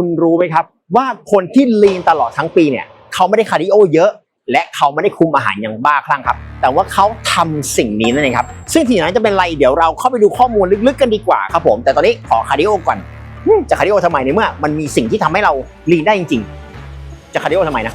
คุณรู้ไหมครับ ว่าคนที่ลีนตลอดทั้งปีเนี่ยเขาไม่ได้คาร์ดิโอเยอะ และเขาไม่ได้คุมอาหารอย่างบ้าคลั่งครับ แต่ว่าเขาทำสิ่งนี้นั่นเองครับ ซึ่งทีนั้นจะเป็นไรเดี๋ยวเราเข้าไปดูข้อมูลลึกๆกันดีกว่าครับผม แต่ตอนนี้ขอคาร์ดิโอก่อนจะคาร์ดิโอทำไมในเมื่อ มันมีสิ่งที่ทำให้เราลีนได้จริง ๆ จะคาร์ดิโอทำไมนะ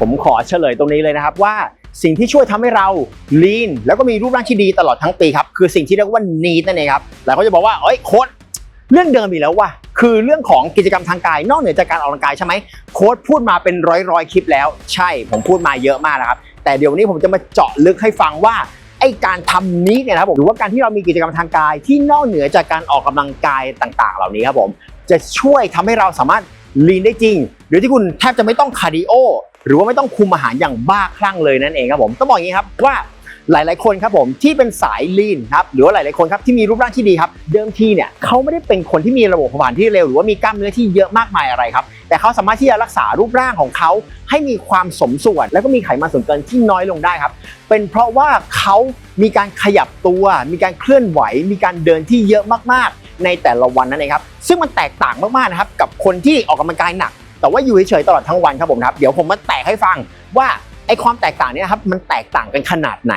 ผมขอเฉลยตรงนี้เลยนะครับว่าสิ่งที่ช่วยทำให้เรา lean แล้วก็มีรูปร่างที่ดีตลอดทั้งปีครับ คือสิ่งที่เรียกว่า need นั่นเองครับหลายคนจะบอกว่าเอ้ยโค้ดเรื่องเดิมอีกแล้วว่ะคือเรื่องของกิจกรรมทางกาย นอกเหนือจากการออกกำลังกายใช่ไหมโค้ดพูดมาเป็นร้อยร้อยคลิปแล้ว ใช่ผมพูดมาเยอะมากนะครับ แต่เดี๋ยววันนี้ผมจะมาเจาะลึกให้ฟังว่าไอการทำนี้เนี่ยนะครับผมหรือว่าการที่เรามีกิจกรรมทางกาย ที่นอกเหนือจากการออกกำลังกายต่าง ๆ เหล่านี้ครับผมจะช่วยทำให้เราสามารถ ลีนได้จริงโดยที่คุณแทบจะไม่ต้องคาร์ดิโอหรือว่าไม่ต้องคุมอาหารอย่างบ้าคลั่งเลยนั่นเองครับผมต้องบอกอย่างนี้ครับว่าหลาย ๆ คนครับผมที่เป็นสายลีนครับหรือว่าหลาย ๆ คนครับที่มีรูปร่างที่ดีครับ เดิมทีเนี่ยเขาไม่ได้เป็นคนที่มีระบบเผาผลาญที่เร็วหรือว่ามีกล้ามเนื้อที่เยอะมากมายอะไรครับ แต่เขาสามารถที่จะรักษารูปร่างของเขาให้มีความสมส่วน แล้วก็มีไขมันส่วนเกินที่น้อยลงได้ครับ เป็นเพราะว่าเขามีการขยับตัว มีการเคลื่อนไหว มีการเดินที่เยอะมาก ๆ ในแต่ละวันนั่นเองครับซึ่งมันแตกต่างมากๆนะครับกับคนที่ออกกำลังกายหนัก แต่ว่าอยู่เฉยๆตลอดทั้งวันครับผมครับเดี๋ยวผมมาแตกให้ฟังว่าไอ้ความแตกต่างเนี้ครับมันแตกต่างกันขนาดไหน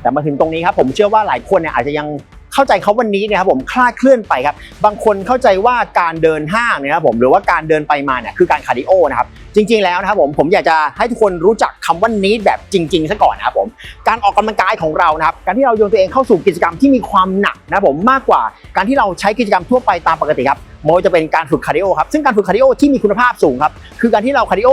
แต่มาถึงตรงนี้ครับผมเชื่อว่าหลายคนเนี่ยอาจจะยัง เข้าใจเขาวันนี้เนี่ยครับผมคลาดเคลื่อนไปครับบางคนเข้าใจว่าการเดินห้างเนี่ยครับผมหรือว่าการเดินไปมาเนี่ยคือการคาร์ดิโอนะครับจริงๆแล้วนะครับผมผมอยากจะให้ทุกคนรู้จักคำว่านี้แบบจริงๆซะก่อนนะครับผมการออกกำลังกายของเรานะครับการที่เราโยนตัวเองเข้าสู่กิจกรรมที่มีความหนักนะครับผมมากกว่าการที่เราใช้กิจกรรมทั่วไปตามปกติครับมันจะเป็นการฝึกคาร์ดิโอครับซึ่งการฝึกคาร์ดิโอที่มีคุณภาพสูงครับคือการที่เราคาร์ดิโอ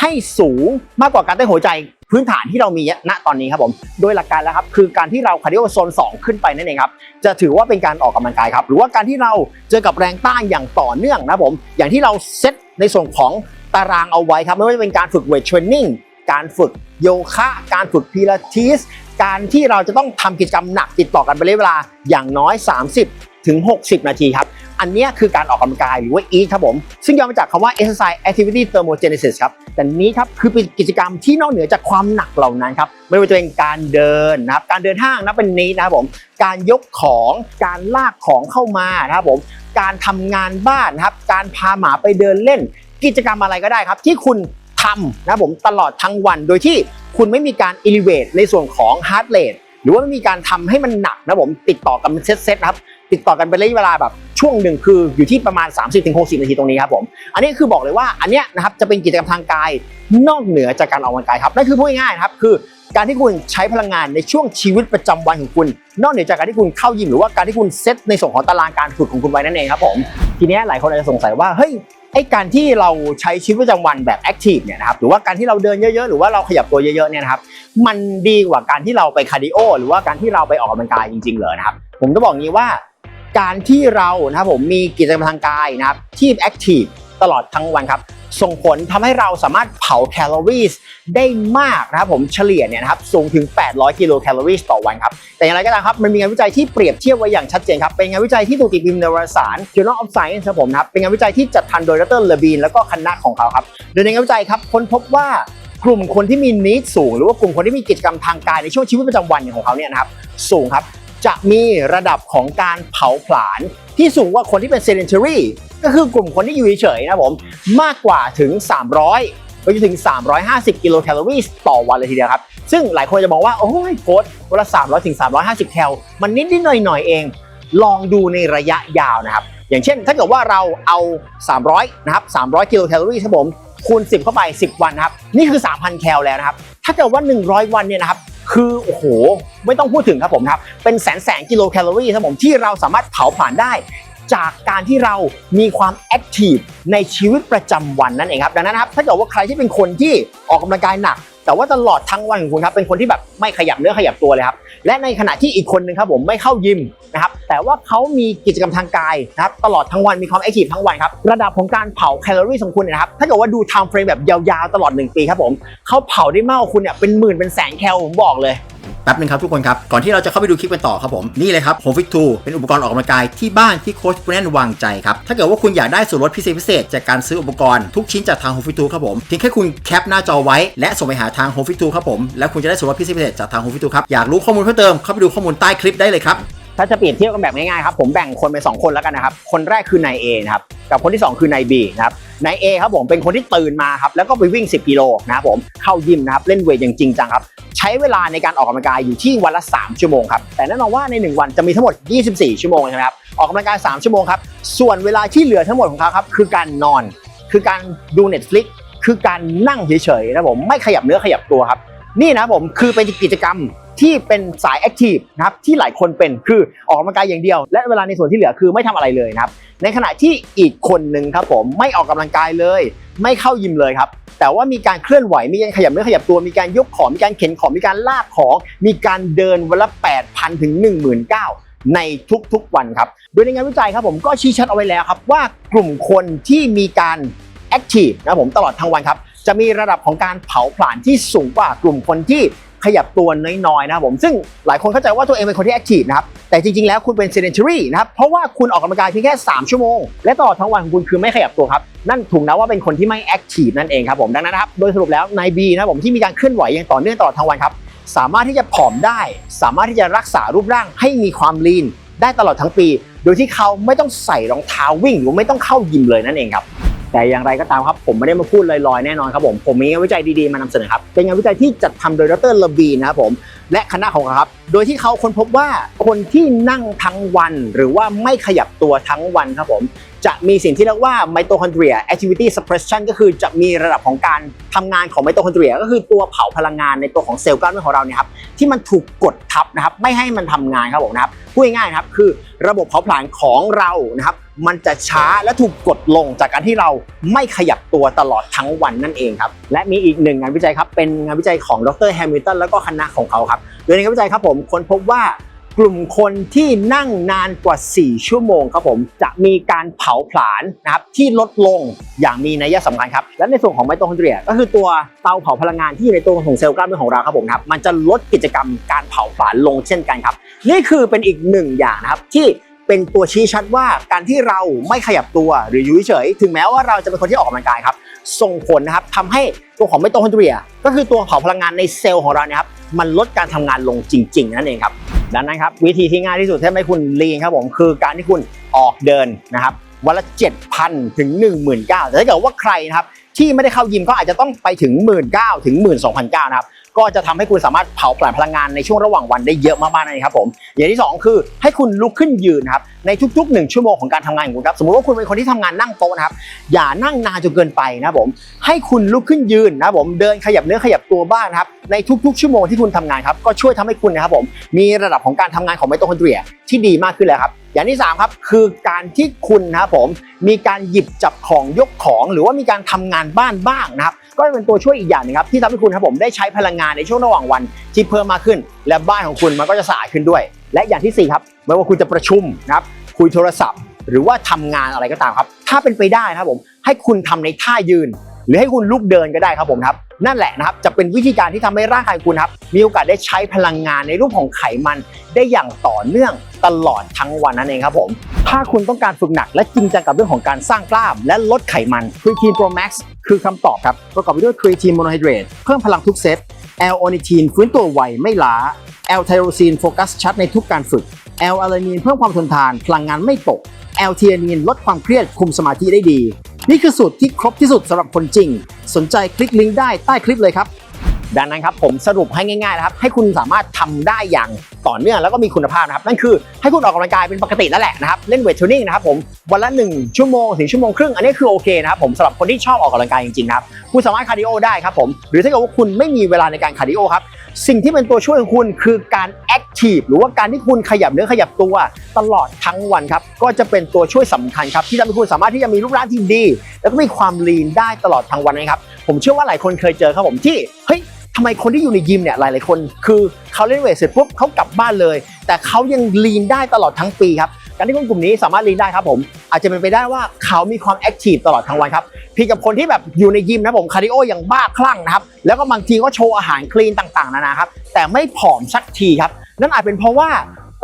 ให้สูงมากกว่าการเต้นหัวใจ พื้นฐานที่เรามีณตอนนี้ครับผม โดยหลักการแล้วครับคือการที่เราคาร์ดิโอโซน 2 ขึ้นไปนั่นเองครับ จะถือว่าเป็นการออกกำลังกายครับ หรือว่าการที่เราเจอกับแรงต้านอย่างต่อเนื่องนะครับผม อย่างที่เราเซตในส่วนของตารางเอาไว้ครับ ไม่ว่าจะเป็นการฝึกเวทเทรนนิ่ง การฝึกโยคะ การฝึกพิลาทิส การที่เราจะต้องทำกิจกรรมหนักติดต่อกันเป็นระยะเวลาอย่างน้อย 30 ถึง 60 นาทีครับ อันนี้คือการออกกำลังกายหรือว่า EAT ครับผม ซึ่งย่อมาจากคำว่า exercise activity thermogenesis ครับ แต่นี้ครับคือเป็นกิจกรรมที่นอกเหนือจากความหนักเหล่านั้นครับ ไม่ว่าจะเป็นการเดินนะครับ การเดินห้างนะเป็นนี้นะครับผม การยกของ การลากของเข้ามานะครับผม การทำงานบ้านนะครับ การพาหมาไปเดินเล่น กิจกรรมอะไรก็ได้ครับ ที่คุณทำนะครับผมตลอดทั้งวัน โดยที่คุณไม่มีการ elevate ในส่วนของ heart rate หรือว่าไม่มีการทำให้มันหนักนะครับผมติดต่อกันเป็นเซตๆนะครับ ติดต่อกันเป็นระยะเวลาแบบช่วงหนึ่งคืออยู่ที่ประมาณ 30-60 นาทีตรงนี้ครับผม อันนี้คือบอกเลยว่าอันเนี้ยนะครับจะเป็นกิจกรรมทางกายนอกเหนือจากการออกกำลังกายครับนั่นคือพูดง่ายๆครับคือการที่คุณใช้พลังงานในช่วงชีวิตประจำวันของคุณ นอกเหนือจากการที่คุณเข้ายิมหรือว่าการที่คุณเซตในส่วนของตารางการฝึกของคุณไว้นั่นเองครับผมทีเนี้ยหลายคนอาจจะสงสัยว่าเฮ้ยไอการที่เราใช้ชีวิตประจำวันแบบแอคทีฟเนี่ยนะครับหรือว่าการที่เราเดินเยอะๆ หรือว่าเราขยับตัวเยอะๆเนี่ยนะครับมันดีกว่าการที่เราไปคาร์ดิโอหรือว่าการที่เราไปออกกำลังกายจริงๆเลยนะครับผมจะบอกงี้ว่า การที่เรานะครับผมมีกิจกรรมทางกายนะครับที่แอคทีฟตลอดทั้งวันครับส่งผลทำให้เราสามารถเผาแคลอรี่ได้มากนะครับผมเฉลี่ยเนี่ยนะครับสูงถึง 800 กิโลแคลอรี่ต่อวันครับ แต่อย่างไรก็ตามครับมันมีงานวิจัยที่เปรียบเทียบไว้อย่างชัดเจนครับ เป็นงานวิจัยที่ถูกตีพิมพ์ในวารสาร Journal of Science ครับผมครับเป็นงานวิจัยที่จัดทันโดยดรเลบีน แล้วก็คณะของเขาครับโดยในงานวิจัยครับค้นพบว่ากลุ่มคนที่มีนิดสูง หรือว่ากลุ่มคนที่มีกิจกรรมทางกายในช่วงชีวิตประจำวันของเขาเนี่ยนะครับสูงครับ จะมีระดับของการเผาผลาญที่สูงกว่าคนที่เป็น sedentary ก็คือกลุ่มคนที่อยู่เฉยๆนะผมมากกว่าถึง 300 ไปจนถึง 350 กิโลแคลอรี่ต่อวันเลยทีเดียวครับ ซึ่งหลายคนจะบอกว่า โอ้ยโค้ดวันละ300 ถึง 350 แคล มันนิดๆหน่อยๆ เอง ลองดูในระยะยาวนะครับ อย่างเช่น ถ้าเกิดว่าเราเอา 300 นะครับ 300 กิโลแคลอรี่ครับผมคูณ 10 เข้าไป 10 วันนะครับ นี่คือ 3,000 แคลแล้วนะครับ ถ้าเกิดว่า 100 วันเนี่ยนะครับ คือโอ้โหไม่ต้องพูดถึงครับผมครับ เป็นแสนแสนกิโลแคลอรี่ครับผมที่เราสามารถเผาผลาญได้ จากการที่เรามีความแอคทีฟในชีวิตประจำวันนั่นเองครับดังนั้นนะครับถ้าเกิดว่าใครที่เป็นคนที่ออกกำลังกายหนัก แต่ว่าตลอดทั้งวันของคุณครับเป็นคนที่แบบไม่ขยับเนื้อขยับตัวเลยครับและในขณะที่อีกคนนึงครับผมไม่เข้ายิมนะครับแต่ว่าเขามีกิจกรรมทางกายนะครับตลอดทั้งวันมีความแอคทีฟทั้งวันครับระดับของการเผาแคลอรี่ของคุณเนยนะครับถ้าเกิดว่าดูไทม์เฟรมแบบยาวๆตลอด 1 ปีครับผมเขาเผาได้มากกว่าคุณเนี่ยเป็นหมื่นเป็นแสนแคลผมบอกเลย แป๊บนึงครับทุกคนครับ ก่อนที่เราจะเข้าไปดูคลิปกันต่อครับผม นี่เลยครับ Home Fit 2เป็นอุปกรณ์ออกกำลังกายที่บ้านที่โค้ชคุณแนนวางใจครับ ถ้าเกิดว่าคุณอยากได้ส่วนลดพิเศษพิเศษจากการซื้ออุปกรณ์ทุกชิ้นจากทาง Home Fit 2ครับผมเพียงแค่คุณแคปหน้าจอไว้และส่งไปหาทาง Home Fit 2ครับผมแล้วคุณจะได้ส่วนลดพิเศษพิเศษจากทาง Home Fit 2ครับอยากรู้ข้อมูลเพิ่มเติมเข้าไปดูข้อมูลใต้คลิปได้เลยครับ ถ้าจะเปรียบเทียบกันแบบง่ายๆครับผมแบ่งคนเป็นสองคนแล้วกันนะครับ คนแรกคือนาย A นะครับกับคนที่สองคือนาย B นะครับนาย A ครับผมเป็นคนที่ตื่นมาครับแล้วก็ไปวิ่ง 10 กิโลนะครับผมเข้ายิมนะครับเล่นเวทอย่างจริงจังครับใช้เวลาในการออกกำลังกายอยู่ที่วันละ 3 ชั่วโมงครับแต่แน่นอนว่าใน 1 วันจะมีทั้งหมด 24 ชั่วโมงใช่ไหมครับออกกำลังกาย 3 ชั่วโมงครับส่วนเวลาที่เหลือทั้งหมดของเขาครับคือการนอน คือการดู Netflix คือการนั่งเฉยๆนะครับผมไม่ขยับเนื้อขยับตัวครับนี่นะผมคือเป็นกิจกรรม ที่เป็นสายแอคทีฟนะครับที่หลายคนเป็นคือออกกำลังกายอย่างเดียว และเวลาในส่วนที่เหลือคือไม่ทำอะไรเลยนะครับในขณะที่อีกคนหนึ่งครับผมไม่ออกกำลังกายเลย ไม่เข้ายิมเลยครับแต่ว่ามีการเคลื่อนไหวมีการขยับเนื้อขยับตัวมีการยกของมีการเข็นของมีการลากของ มีการเดินวันละ 8,000 ถึง 19,000ในทุกๆวันครับ โดยในงานวิจัยครับผมก็ชี้ชัดเอาไว้แล้วครับว่ากลุ่มคนที่มีการแอคทีฟนะครับผมตลอดทั้งวันครับ จะมีระดับของการเผาผลาญที่สูงกว่ากลุ่มคนที่ ขยับตัวน้อยๆนะครับผมซึ่งหลายคนเข้าใจว่าตัวเองเป็นคนที่แอคทีฟนะครับแต่จริงๆแล้วคุณเป็น sedentary นะครับเพราะว่าคุณออกกำลังกายเพียงแค่ 3 ชั่วโมง และตลอดทั้งวันของคุณคือไม่ขยับตัวครับนั่นถูกนะว่าเป็นคนที่ไม่แอคทีฟนั่นเองครับผมดังนั้นนะครับโดยสรุปแล้วนายบีนะครับผมที่มีการเคลื่อนไหวอย่างต่อเนื่องตลอดทั้งวันครับสามารถที่จะผอมได้ สามารถที่จะรักษารูปร่างให้มีความลีนได้ตลอดทั้งปี โดยที่เขาไม่ต้องใส่รองเท้าวิ่งหรือไม่ต้องเข้ายิมเลยนั่นเองครับ แต่อย่างไรก็ตามครับผมไม่ได้มาพูดลอยๆแน่นอนครับผมผมมีงานวิจัยดีๆมานำเสนอครับเป็นงานวิจัยที่จัดทำโดยดรเลบีนะครับผมและคณะของเขาครับ โดยที่เขาค้นพบว่าคนที่นั่งทั้งวันหรือว่าไม่ขยับตัวทั้งวันครับผมจะมีสิ่งที่เรียกว่า mitochondria activity suppression ก็คือจะมีระดับของการทำงานของ mitochondria ก็คือตัวเผาพลังงานในตัวของเซลล์กล้ามเนื้อของเราเนี่ยครับที่มันถูกกดทับนะครับไม่ให้มันทำงานครับผมนะครับพูดง่ายๆครับคือระบบเผาผลาญของเรานะครับ มันจะช้าและถูกกดลงจากการที่เราไม่ขยับตัวตลอดทั้งวันนั่นเองครับ และมีอีกหนึ่งงานวิจัยครับ เป็นงานวิจัยของดรแฮมิลตันแล้วก็คณะของเขาครับ โดยในงานวิจัยครับผมค้นพบว่ากลุ่มคนที่นั่งนานกว่า 4 ชั่วโมงครับผมจะมีการเผาผลาญนะครับที่ลดลงอย่างมีนัยสำคัญครับ และในส่วนของไมโตคอนเดรีย ก็คือตัวเตาเผาพลังงานที่อยู่ในตัวของเซลล์กล้ามเนื้อของเราครับผมครับมันจะลดกิจกรรมการเผาผลาญลงเช่นกันครับ นี่คือเป็นอีกหนึ่งอย่างนะครับที่ เป็นตัวชี้ชัดว่าการที่เราไม่ขยับตัวหรืออยู่เฉยถึงแม้ว่าเราจะเป็นคนที่ออกกำลังกายครับส่งผลนะครับทำให้ตัวของไมโตคอนเดรีย ก็คือตัวเผาพลังงานในเซลล์ของเราเนี่ยครับมันลดการทำงานลงจริง ๆ นั่นเองครับดังนั้นครับวิธีที่ง่ายที่สุดที่ให้คุณลีนครับผมคือการที่คุณออกเดินนะครับวันละ 7,000 ถึง 19,000แต่ถ้าเกิดว่าใครนะครับที่ไม่ได้เข้ายิมก็อาจจะต้องไปถึง 19,000 ถึง 12,900 นะครับ ก็จะทำให้คุณสามารถเผาผลาญพลังงานในช่วงระหว่างวันได้เยอะมากๆนั่นเองครับผมอย่างที่สองคือให้คุณลุกขึ้นยืนนะครับในทุกๆ 1 ชั่วโมงของการทำงานของคุณครับสมมติว่าคุณเป็นคนที่ทำงานนั่งโต๊ะนะครับอย่านั่งนานจนเกินไปนะผมให้คุณลุกขึ้นยืนนะผมเดินขยับเนื้อขยับตัวบ้างครับในทุกๆ ชั่วโมงที่คุณทำงานครับก็ช่วยทำให้คุณนะครับผมมีระดับของการทำงานของไมโตคอนเดรียที่ดีมากขึ้นแล้วครับ อย่างที่ 3 ครับ คือการที่คุณนะครับผมมีการหยิบจับของยกของหรือว่ามีการทำงานบ้านบ้างนะครับก็เป็นตัวช่วยอีกอย่างหนึงครับที่ทำให้คุณครับผมได้ใช้พลังงานในช่วงระหว่างวันที่เพิ่มมากขึ้น และบ้านของคุณมันก็จะสะอาดขึ้นด้วย และอย่างที่4ครับไม่ว่าคุณจะประชุมนะครับคุยโทรศัพท์ หรือว่าทำงานอะไรก็ตามครับ ถ้าเป็นไปได้นะครับผมให้คุณทำในท่ายืน หรือให้คุณลุกเดินก็ได้ครับผมครับนั่นแหละนะครับจะเป็นวิธีการที่ทำให้ร่างกายคุณครับมีโอกาสได้ใช้พลังงานในรูปของไขมันได้อย่างต่อเนื่อง ตลอดทั้งวันนั่นเองครับผม ถ้าคุณต้องการฝึกหนักและจริงจังกับเรื่องของการสร้างกล้าม และลดไขมัน Creatine Pro Max คือคำตอบครับ ประกอบไปด้วย Creatine Monohydrate เพิ่มพลังทุกเซต L-Ornithine ฟื้นตัวไวไม่ล้า L-Tyrosine โฟกัสชัดในทุกการฝึก L-Alanine เพิ่มความทนทาน พลังงานไม่ตก L-Theanine ลดความเครียดคุมสมาธิได้ดี นี่คือสูตรที่ครบที่สุดสำหรับคนจริง สนใจคลิกลิงก์ได้ใต้คลิปเลยครับ ดังนั้นครับผมสรุปให้ง่ายๆนะครับให้คุณสามารถทำได้อย่างต่อเนื่องแล้วก็มีคุณภาพนะครับนั่นคือให้คุณออกกำลังกายเป็นปกตินั่นแหละนะครับเล่นเวทเทรนนิ่งนะครับผมวันละ 1 ชั่วโมงถึงชั่วโมงครึ่งอันนี้คือโอเคนะครับผมสำหรับคนที่ชอบออกกำลังกายจริงๆครับคุณสามารถคาร์ดิโอได้ครับผมหรือถ้าเกิดว่าคุณไม่มีเวลาในการคาร์ดิโอครับสิ่งที่เป็นตัวช่วยของคุณคือการแอคทีฟหรือว่าการที่คุณขยับเนื้อขยับตัวตลอดทั้งวันครับก็จะเป็นตัวช่วยสำคัญครับที่ทำให้คุณสามารถที่จะมีรูปร่างที่ดี แล้วก็มีความลีนได้ตลอดทั้งวันนะครับผมเชื่อว่าหลายคนเคยเจอครับผมที่เฮ้ย ทำไมคนที่อยู่ในยิมเนี่ยหลาย ๆ คน คือเขาเล่นเวทเสร็จปุ๊บเขากลับบ้านเลย แต่เขายังลีนได้ตลอดทั้งปีครับการที่คนกลุ่มนี้สามารถลีนได้ครับผมอาจจะเป็นไปได้ว่าเขามีความแอคทีฟตลอดทั้งวันครับพี่กับคนที่แบบอยู่ในยิมนะผมคาร์ดิโออย่างบ้าคลั่งนะครับแล้วก็บางทีก็โชว์อาหารคลีนต่าง ๆ นานาครับแต่ไม่ผอมสักทีครับนั่นอาจเป็นเพราะว่า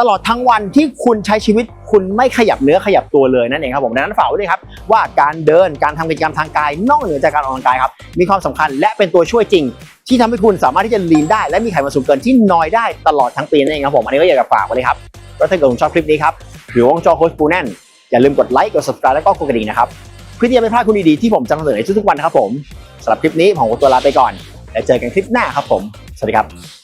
ตลอดทั้งวันที่คุณใช้ชีวิตคุณไม่ขยับเนื้อขยับตัวเลยนั่นเองครับผมดังนั้นฝากไว้ด้วยครับว่าการเดินการทำกิจกรรมทางกาย นอกเหนือจากการออกกำลังกายครับมีความสำคัญและเป็นตัวช่วยจริง ที่ทำให้คุณสามารถที่จะลีนได้ และมีไขมันสูงเกินที่น้อยได้ตลอดทั้งปีนั่นเองครับผมอันนี้ก็อยากจะฝากไว้เลยครับแล้วถ้าเกิดคุณชอบคลิปนี้ครับหรือว่าจอโค้ชปูแน่นอย่าลืมกดไลค์กด subscribe แล้วก็กดกระดิ่งนะครับเพื่อที่จะไม่พลาดคุณดีๆที่ผมจะนำเสนอในทุกๆวันนะครับผมสำหรับคลิปนี้ผมขอตัวลาไปก่อนแล้วเจอกันคลิปหน้าครับผมสวัสดีครับ